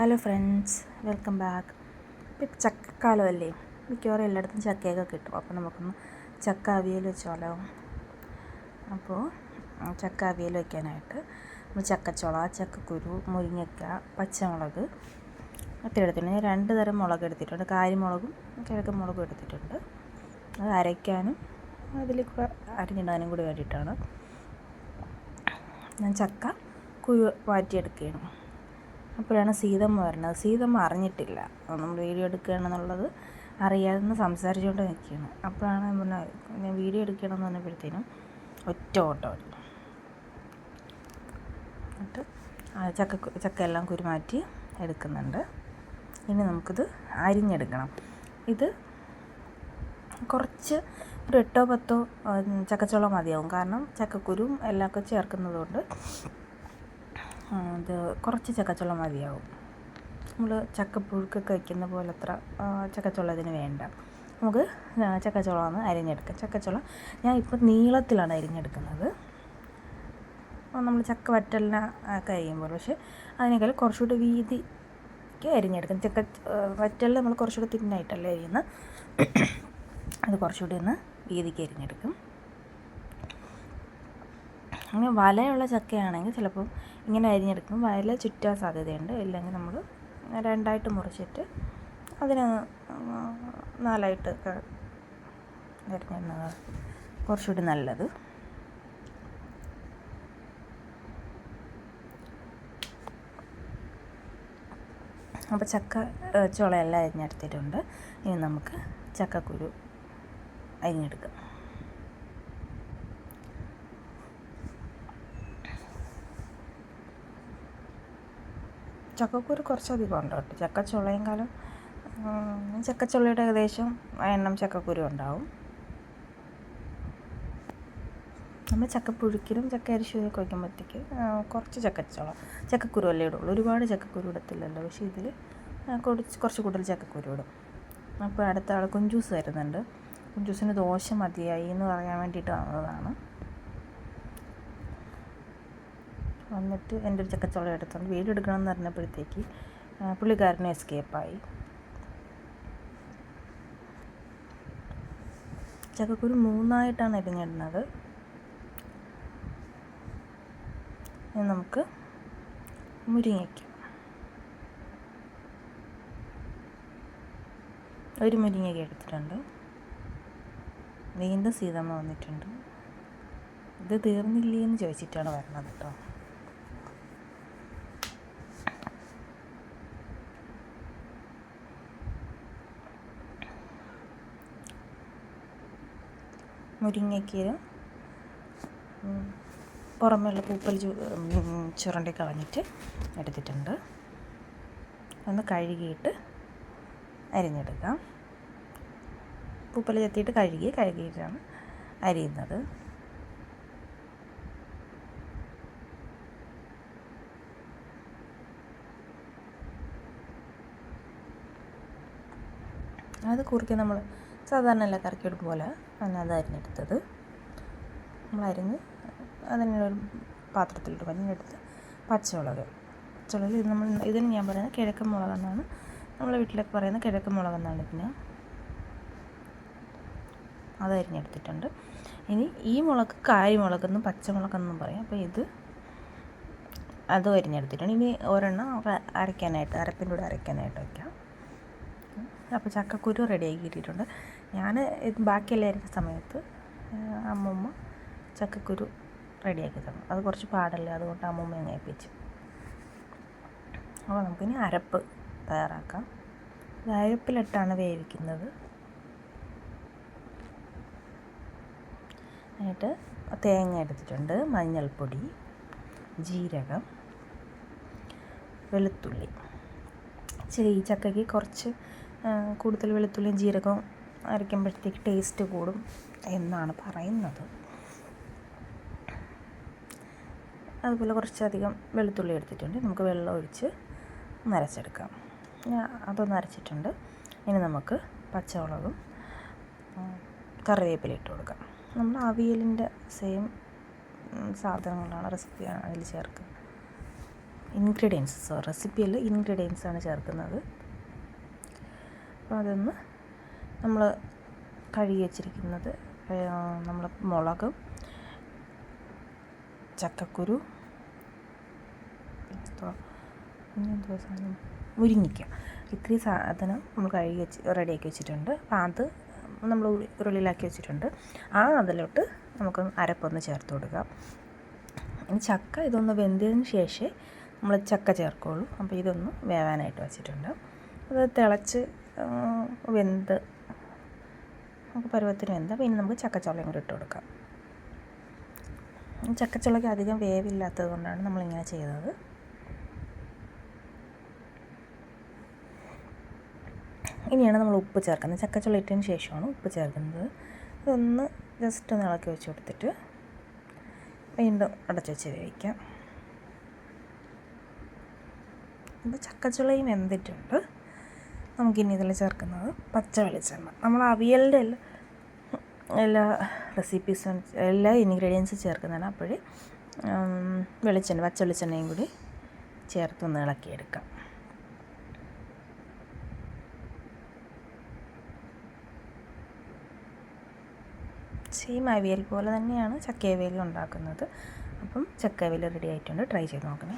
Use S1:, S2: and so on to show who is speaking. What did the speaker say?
S1: Hello friends welcome back ഇപ്പം ചക്കക്കാലമല്ലേ? മിക്കവാറും എല്ലായിടത്തും ചക്കയൊക്കെ കിട്ടും. അപ്പോൾ നമുക്കൊന്ന് ചക്ക അവിയൽ വെച്ചോളോ അപ്പോൾ ചക്ക അവിയൽ വയ്ക്കാനായിട്ട് നമ്മൾ ചക്കച്ചുള ചക്കക്കുരു മുരിങ്ങയ്ക്ക പച്ചമുളക് ഒക്കെ എടുത്തിട്ടുണ്ട്. ഞാൻ രണ്ട് തരം മുളക് എടുത്തിട്ടുണ്ട്. കാരിമുളകും കിഴക്കൻ മുളകും എടുത്തിട്ടുണ്ട്. അത് അരയ്ക്കാനും അതിൽ അരിഞ്ഞിടാനും കൂടി വേണ്ടിയിട്ടാണ്. ഞാൻ ചക്ക കുരു വാറ്റിയെടുക്കുകയാണ്. അപ്പോഴാണ് സീതമ്മ വരുന്നത്. സീതമ്മ അറിഞ്ഞിട്ടില്ല. നമ്മൾ വീഡിയോ എടുക്കുകയാണെന്നുള്ളത് അറിയാതെ സംസാരിച്ചുകൊണ്ട് നിൽക്കുകയാണ്. അപ്പോഴാണ് പിന്നെ ഞാൻ വീഡിയോ എടുക്കണമെന്ന് പറഞ്ഞപ്പോഴത്തേനും ഒറ്റ ഓട്ടം എന്നിട്ട് ചക്ക ചക്കയെല്ലാം കുരുമാറ്റി എടുക്കുന്നുണ്ട്. ഇനി നമുക്കിത് അരിഞ്ഞെടുക്കണം. ഇത് കുറച്ച് ഒരു എട്ടോ പത്തോ ചക്കച്ചോളം മതിയാവും. കാരണം ചക്കക്കുരും എല്ലാം ഒക്കെ ചേർക്കുന്നത് കൊണ്ട് ഇത് കുറച്ച് ചക്കച്ചുള മതിയാവും. നമ്മൾ ചക്കപ്പുഴുക്കൊക്കെ വയ്ക്കുന്ന പോലെ അത്ര ചക്കച്ചുള ഇതിന് വേണ്ട. നമുക്ക് ചക്കച്ചുള ഒന്ന് അരിഞ്ഞെടുക്കാം. ചക്കച്ചുള ഞാൻ ഇപ്പോൾ നീളത്തിലാണ് അരിഞ്ഞെടുക്കുന്നത്. നമ്മൾ ചക്ക വറ്റലിന ഒക്കെ അരിയുമ്പോൾ പക്ഷേ അതിനേക്കാൾ കുറച്ചുകൂടി വീതിക്ക് അരിഞ്ഞെടുക്കും. ചക്ക വറ്റലിൽ നമ്മൾ കുറച്ചുകൂടി തിന്നായിട്ടല്ലേ അരിയുന്നത് അത് കുറച്ചുകൂടി ഒന്ന് വീതിക്ക് അരിഞ്ഞെടുക്കും. അങ്ങനെ വലയുള്ള ചക്കയാണെങ്കിൽ ചിലപ്പം ഇങ്ങനെ അരിഞ്ഞെടുക്കും. വല ചുറ്റാൻ സാധ്യതയുണ്ട്. ഇല്ലെങ്കിൽ നമ്മൾ രണ്ടായിട്ട് മുറിച്ചിട്ട് അതിനെ നാലായിട്ട് അരിഞ്ഞിടുന്നത് കുറച്ചുകൂടി നല്ലത്. അപ്പോൾ ചക്ക ചുളയെല്ലാം അരിഞ്ഞെടുത്തിട്ടുണ്ട്. ഇനി നമുക്ക് ചക്കക്കുരു അരിഞ്ഞെടുക്കാം. ചക്കക്കുരു കുറച്ചധികം ഉണ്ട് കേട്ടോ. ചക്കച്ചുളയും കാലം ചക്കച്ചുളയുടെ ഏകദേശം എണ്ണം ചക്കക്കുരു ഉണ്ടാവും. നമ്മൾ ചക്കപ്പുഴുക്കിലും ചക്ക അരിശുവൊക്കെ വയ്ക്കുമ്പോഴത്തേക്ക് കുറച്ച് ചക്കച്ചുള ചക്കക്കുരു അല്ലേ ഇടുള്ളൂ. ഒരുപാട് ചക്കക്കുരു ഇടത്തില്ലല്ലോ. പക്ഷേ ഇതിൽ കുറച്ച് കുറച്ച് കൂടുതൽ ചക്കക്കുരു ഇടും. അപ്പോൾ അടുത്ത ആൾ കുഞ്ചൂസ് വരുന്നുണ്ട് കുഞ്ചൂസിന് ദോശ മതിയായി എന്ന് പറയാൻ വേണ്ടിയിട്ട് വന്നതാണ്. വന്നിട്ട് എന്റെ ഒരു ചക്കച്ചോളം എടുത്തുകൊണ്ട് വീഡിയോ എടുക്കണം എന്ന് പറഞ്ഞപ്പോഴത്തേക്ക് പുള്ളിക്കാരന് എസ്കേപ്പായി ചക്കക്കുരു മൂന്നായിട്ടാണ് എരിഞ്ഞിടുന്നത് നമുക്ക് മുരിങ്ങയ്ക്ക. ഒരു മുരിങ്ങയ്ക്ക എടുത്തിട്ടുണ്ട്. വീണ്ടും സീതമ്മ വന്നിട്ടുണ്ട്. ഇത് തീർന്നില്ലേ എന്ന് ചോദിച്ചിട്ടാണ് വരണത് കേട്ടോ. മുരിങ്ങയ്ക്കയിലും പുറമേയുള്ള പൂപ്പൽ ചുരണ്ടി കളഞ്ഞിട്ട് എടുത്തിട്ടുണ്ട്. ഒന്ന് കഴുകിയിട്ട് അരിഞ്ഞെടുക്കാം. പൂപ്പൽ ചെത്തിയിട്ട് കഴുകി കഴുകിയിട്ടാണ് അരിയുന്നത്. അത് കുറിക്കാൻ നമ്മൾ സാധാരണ എല്ലാ എടുക്കും പോലെ ആണ് അതായിരുന്നു എടുത്തത്. നമ്മൾ അരിഞ്ഞ് അതിനെ ഒരു പാത്രത്തിലിട്ട് പഞ്ഞെടുത്ത് പച്ചമുളക് പച്ചമുളക് ഇത് നമ്മൾ ഇതിന് ഞാൻ പറയുന്നത് കിഴക്കൻ മുളക് എന്നാണ്. നമ്മളെ വീട്ടിലൊക്കെ പറയുന്ന കിഴക്കൻ മുളകെന്നാണ് ഇതിന്. അത് അരിഞ്ഞെടുത്തിട്ടുണ്ട്. ഇനി ഈ മുളക് കായ്മുളകെന്നും പച്ചമുളകെന്നും പറയും. അപ്പോൾ ഇത് അതും അരിഞ്ഞെടുത്തിട്ടുണ്ട്. ഇനി ഒരെണ്ണം അരയ്ക്കാനായിട്ട് അരപ്പിന്റെ കൂടെ അരയ്ക്കാനായിട്ട് വയ്ക്കാം. അപ്പോൾ ചക്കക്കുരു റെഡിയാക്കി കിട്ടിയിട്ടുണ്ട്. ഞാൻ ബാക്കിയെല്ലാം അരിഞ്ഞ സമയത്ത് അമ്മമ്മ ചക്കക്കുരു റെഡിയാക്കി തന്നു. അത് കുറച്ച് പാടല്ലേ അതുകൊണ്ട് അമ്മമ്മ അങ്ങ് ഏൽപ്പിച്ചു അപ്പോൾ നമുക്കിനി അരപ്പ് തയ്യാറാക്കാം. അരപ്പിലിട്ടാണ് വേവിക്കുന്നത്. എന്നിട്ട് തേങ്ങ എടുത്തിട്ടുണ്ട്. മഞ്ഞൾപ്പൊടി ജീരകം വെളുത്തുള്ളി. ചെറിയ ചക്കയ്ക്ക് കുറച്ച് കൂടുതൽ വെളുത്തുള്ളിയും ജീരകവും അരയ്ക്കുമ്പോഴത്തേക്ക് ടേസ്റ്റ് കൂടും എന്നാണ് പറയുന്നത്. അതുപോലെ കുറച്ചധികം വെളുത്തുള്ളി എടുത്തിട്ടുണ്ട്. നമുക്ക് വെള്ളം ഒഴിച്ച് നരച്ചെടുക്കാം. ഞാൻ അതൊന്ന് അരച്ചിട്ടുണ്ട് ഇനി നമുക്ക് പച്ചമുളകും കറിവേപ്പില ഇട്ട് കൊടുക്കാം. നമ്മൾ അവിയലിന്റെ സെയിം സാധനങ്ങളാണ് റെസിപ്പി അതിൽ ചേർക്കുന്നത് ഇൻഗ്രീഡിയൻസ് സോ റെസിപ്പിയിൽ ഇൻഗ്രീഡിയൻസ് ആണ് ചേർക്കുന്നത്. അപ്പോൾ അതൊന്ന് നമ്മൾ കഴുകി വച്ചിരിക്കുന്നത് നമ്മൾ മുളകും ചക്കക്കുരു മുരിങ്ങിക്ക ഇത്രയും സാധനം നമ്മൾ കഴുകി വെച്ച് റെഡിയാക്കി വെച്ചിട്ടുണ്ട്. അപ്പോൾ അത് നമ്മൾ ഉരുളിയിലാക്കി വെച്ചിട്ടുണ്ട്. ആ അതിലോട്ട് നമുക്ക് അരപ്പൊന്ന് ചേർത്ത് കൊടുക്കാം. ഇനി ചക്ക ഇതൊന്ന് വെന്തതിന് ശേഷമേ നമ്മൾ ചക്ക ചേർക്കുള്ളൂ. അപ്പോൾ ഇതൊന്ന് വേവാനായിട്ട് വെച്ചിട്ടുണ്ട്. അത് തിളച്ച് വെന്ത്. നമുക്ക് പരുവത്തിന് വെന്ത. പിന്നെ നമുക്ക് ചക്കച്ചുളയും കൂടി ഇട്ട് കൊടുക്കാം. ചക്കച്ചുളയ്ക്ക് അധികം വേവില്ലാത്തത് കൊണ്ടാണ് നമ്മളിങ്ങനെ ചെയ്തത്. ഇനിയാണ് നമ്മൾ ഉപ്പ് ചേർക്കുന്നത്. ചക്കച്ചുള ഇട്ടതിന് ശേഷമാണ് ഉപ്പ് ചേർക്കുന്നത്. ഇതൊന്ന് ജസ്റ്റ് ഒന്ന് ഇളക്കി വെച്ച് കൊടുത്തിട്ട് വീണ്ടും അടച്ച് വെച്ച് വേവിക്കാം. ഇപ്പോൾ ചക്കച്ചുളയും വെന്തിട്ടുണ്ട്. നമുക്കിനി ഇതിൽ ചേർക്കുന്നത് പച്ച വെളിച്ചെണ്ണ. നമ്മൾ അവിയലിന്റെ എല്ലാ എല്ലാ റെസിപ്പീസും എല്ലാ ഇൻഗ്രീഡിയൻസും ചേർക്കുന്നതാണ്. അപ്പോൾ വെളിച്ചെണ്ണ പച്ച വെളിച്ചെണ്ണയും കൂടി ചേർത്ത് ചേർത്തൊന്ന് ഇളക്കിയെടുക്കാം. സെയിം അവിയൽ പോലെ തന്നെയാണ് ചക്ക അവിയൽ ഉണ്ടാക്കുന്നത്. അപ്പം ചക്കയവിയൽ റെഡി ആയിട്ടുണ്ട്. ട്രൈ ചെയ്ത് നോക്കണേ.